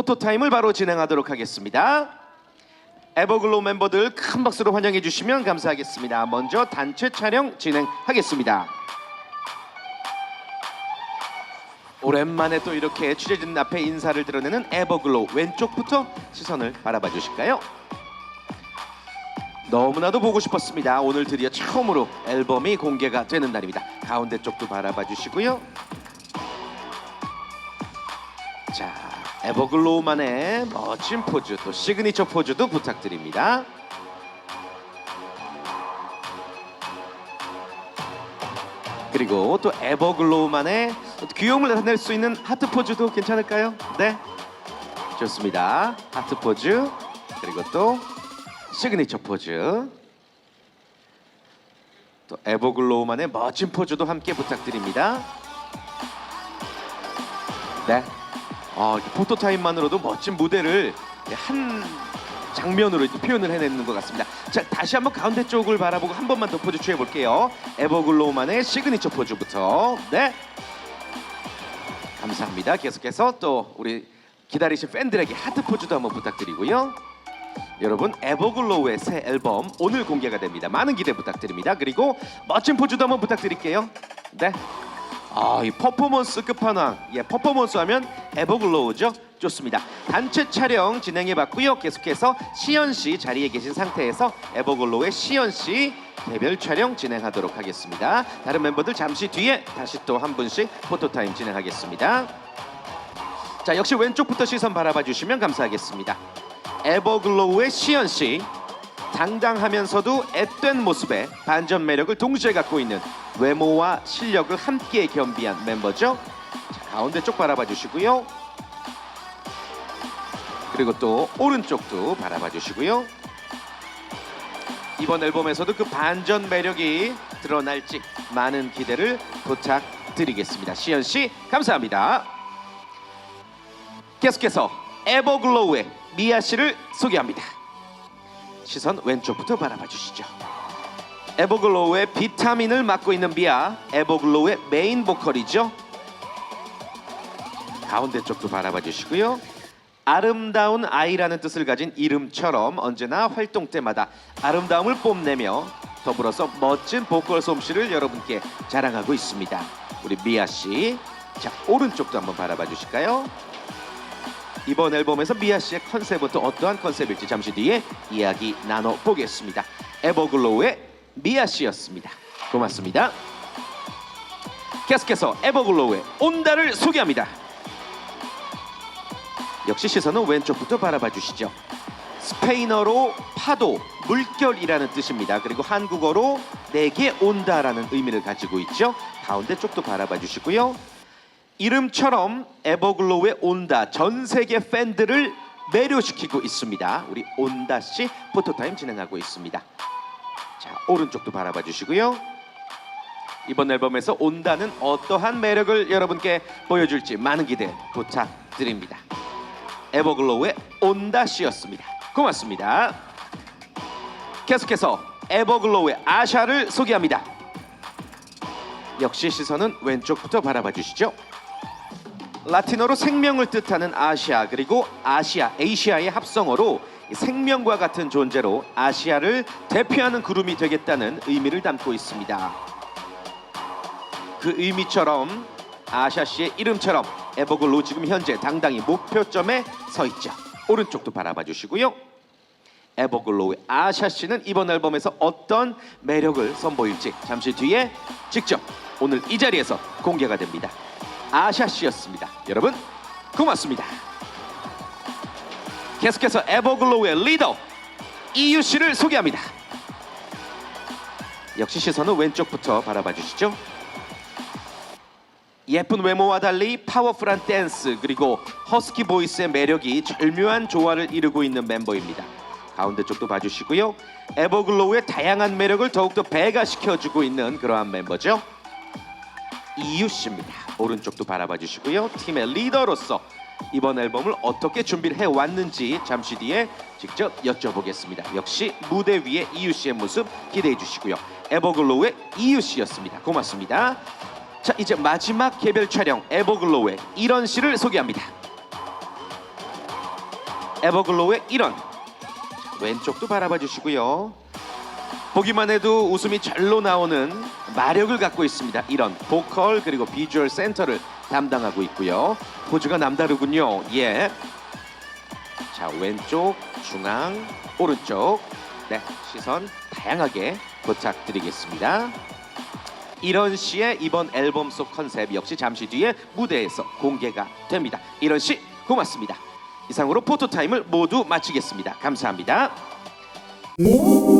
포토 타임을 바로 진행하도록 하겠습니다. 에버글로우 멤버들 큰 박수로 환영해 주시면 감사하겠습니다. 먼저 단체 촬영 진행하겠습니다. 오랜만에 또 이렇게 취재진 앞에 인사를 드러내는 에버글로우 왼쪽부터 시선을 바라봐 주실까요? 너무나도 보고 싶었습니다. 오늘 드디어 처음으로 앨범이 공개가 되는 날입니다. 가운데 쪽도 바라봐 주시고요. 자, 에버글로우만의 멋진 포즈 또 시그니처 포즈도 부탁드립니다. 그리고 또 에버글로우만의 귀여움을 나타낼 수 있는 하트 포즈도 괜찮을까요? 네, 좋습니다. 하트 포즈 그리고 또 시그니처 포즈 또 에버글로우만의 멋진 포즈도 함께 부탁드립니다. 네. 어, 포토타임만으로도 멋진 무대를 한 장면으로 표현을 해내는 것 같습니다. 자, 다시 한번 가운데 쪽을 바라보고 한 번만 더 포즈 취해 볼게요. 에버글로우만의 시그니처 포즈부터. 네. 감사합니다. 계속해서 또 우리 기다리신 팬들에게 하트 포즈도 한번 부탁드리고요. 여러분 에버글로우의 새 앨범 오늘 공개가 됩니다. 많은 기대 부탁드립니다. 그리고 멋진 포즈도 한번 부탁드릴게요. 네. 아, 이 퍼포먼스 끝판왕. 예, 퍼포먼스 하면 에버글로우죠. 좋습니다. 단체 촬영 진행해 봤고요. 계속해서 시연 씨 자리에 계신 상태에서 에버글로우의 시연 씨 개별 촬영 진행하도록 하겠습니다. 다른 멤버들 잠시 뒤에 다시 또 한 분씩 포토타임 진행하겠습니다. 자, 역시 왼쪽부터 시선 바라봐 주시면 감사하겠습니다. 에버글로우의 시연 씨 당당하면서도 앳된 모습에 반전 매력을 동시에 갖고 있는 외모와 실력을 함께 겸비한 멤버죠. 자, 가운데 쪽 바라봐 주시고요. 그리고 또 오른쪽도 바라봐 주시고요. 이번 앨범에서도 그 반전 매력이 드러날지 많은 기대를 부탁드리겠습니다. 시연 씨 감사합니다. 계속해서 에버글로우의 미아 씨를 소개합니다. 시선 왼쪽부터 바라봐 주시죠. 에버글로우의 비타민을 맡고 있는 미아, 에버글로우의 메인 보컬이죠. 가운데 쪽도 바라봐 주시고요. 아름다운 아이라는 뜻을 가진 이름처럼 언제나 활동 때마다 아름다움을 뽐내며 더불어서 멋진 보컬 솜씨를 여러분께 자랑하고 있습니다. 우리 미아 씨. 자, 오른쪽도 한번 바라봐 주실까요? 이번 앨범에서 미아 씨의 컨셉은 또 어떠한 컨셉일지 잠시 뒤에 이야기 나눠 보겠습니다. 에버글로우의 미아 씨였습니다. 고맙습니다. 계속해서 에버글로우의 온다를 소개합니다. 역시 시선은 왼쪽부터 바라봐 주시죠. 스페인어로 파도, 물결이라는 뜻입니다. 그리고 한국어로 내게 온다라는 의미를 가지고 있죠. 가운데 쪽도 바라봐 주시고요. 이름처럼 에버글로우의 온다 전 세계 팬들을 매료시키고 있습니다. 우리 온다 씨 포토타임 진행하고 있습니다. 자 오른쪽도 바라봐 주시고요. 이번 앨범에서 온다는 어떠한 매력을 여러분께 보여줄지 많은 기대 부탁드립니다. 에버글로우의 온다 씨였습니다. 고맙습니다. 계속해서 에버글로우의 아샤를 소개합니다. 역시 시선은 왼쪽부터 바라봐 주시죠. 라틴어로 생명을 뜻하는 아시아 그리고 아시아, 에이시아의 합성어로 생명과 같은 존재로 아시아를 대표하는 그룹이 되겠다는 의미를 담고 있습니다. 그 의미처럼 아샤 씨의 이름처럼 에버글로 지금 현재 당당히 목표점에 서 있죠. 오른쪽도 바라봐 주시고요. 에버글로우의 아샤 씨는 이번 앨범에서 어떤 매력을 선보일지 잠시 뒤에 직접 오늘 이 자리에서 공개가 됩니다. 아샤 씨였습니다. 여러분 고맙습니다. 계속해서 에버글로우의 리더 이유 씨를 소개합니다. 역시 시선은 왼쪽부터 바라봐 주시죠. 예쁜 외모와 달리 파워풀한 댄스 그리고 허스키 보이스의 매력이 절묘한 조화를 이루고 있는 멤버입니다. 가운데 쪽도 봐주시고요. 에버글로우의 다양한 매력을 더욱더 배가시켜주고 있는 그러한 멤버죠. 이유 씨입니다. 오른쪽도 바라봐 주시고요. 팀의 리더로서 이번 앨범을 어떻게 준비를 해 왔는지 잠시 뒤에 직접 여쭤보겠습니다. 역시 무대 위에 이유 씨의 모습 기대해 주시고요. 에버글로우의 이유 씨였습니다. 고맙습니다. 자 이제 마지막 개별 촬영 에버글로우의 이런 씨를 소개합니다. 에버글로우의 이런 왼쪽도 바라봐 주시고요. 보기만 해도 웃음이 절로 나오는 마력을 갖고 있습니다. 이런 보컬 그리고 비주얼 센터를 담당하고 있고요. 포즈가 남다르군요. 예. 자 왼쪽, 중앙, 오른쪽. 네 시선 다양하게 부탁드리겠습니다. 이런 씨의 이번 앨범 속 컨셉 역시 잠시 뒤에 무대에서 공개가 됩니다. 이런 씨 고맙습니다. 이상으로 포토 타임을 모두 마치겠습니다. 감사합니다. 오